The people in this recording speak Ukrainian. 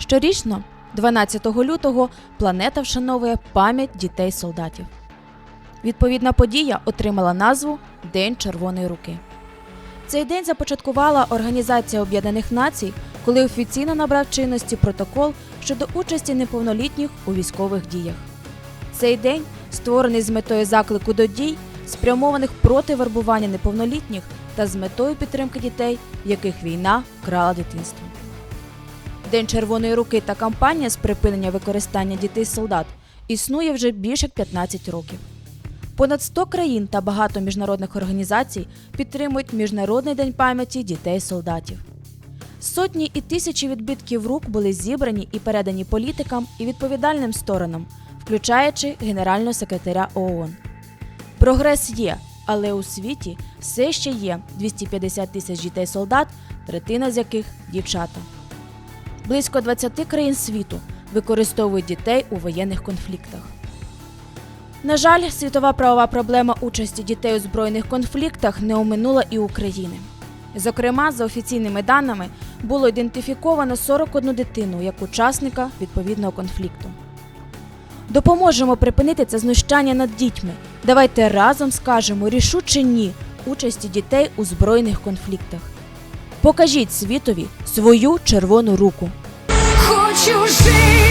Щорічно, 12 лютого, планета вшановує пам'ять дітей-солдатів. Відповідна подія отримала назву День Червоної руки. Цей день започаткувала Організація Об'єднаних Націй, коли офіційно набрав чинності протокол щодо участі неповнолітніх у військових діях. Цей день створений з метою заклику до дій, спрямованих проти вербування неповнолітніх та з метою підтримки дітей, в яких війна крала дитинство. День Червоної руки та кампанія з припинення використання дітей-солдат існує вже більше 15 років. Понад 100 країн та багато міжнародних організацій підтримують Міжнародний день пам'яті дітей-солдатів. Сотні і тисячі відбитків рук були зібрані і передані політикам і відповідальним сторонам, включаючи генерального секретаря ООН. Прогрес є, але у світі все ще є 250 тисяч дітей-солдат, третина з яких дівчата. Близько 20 країн світу використовують дітей у воєнних конфліктах. На жаль, світова правова проблема участі дітей у збройних конфліктах не оминула і України. Зокрема, за офіційними даними, було ідентифіковано 41 дитину як учасника відповідного конфлікту. Допоможемо припинити це знущання над дітьми. Давайте разом скажемо рішуче ні участі дітей у збройних конфліктах. Покажіть світові свою червону руку. Хочу жити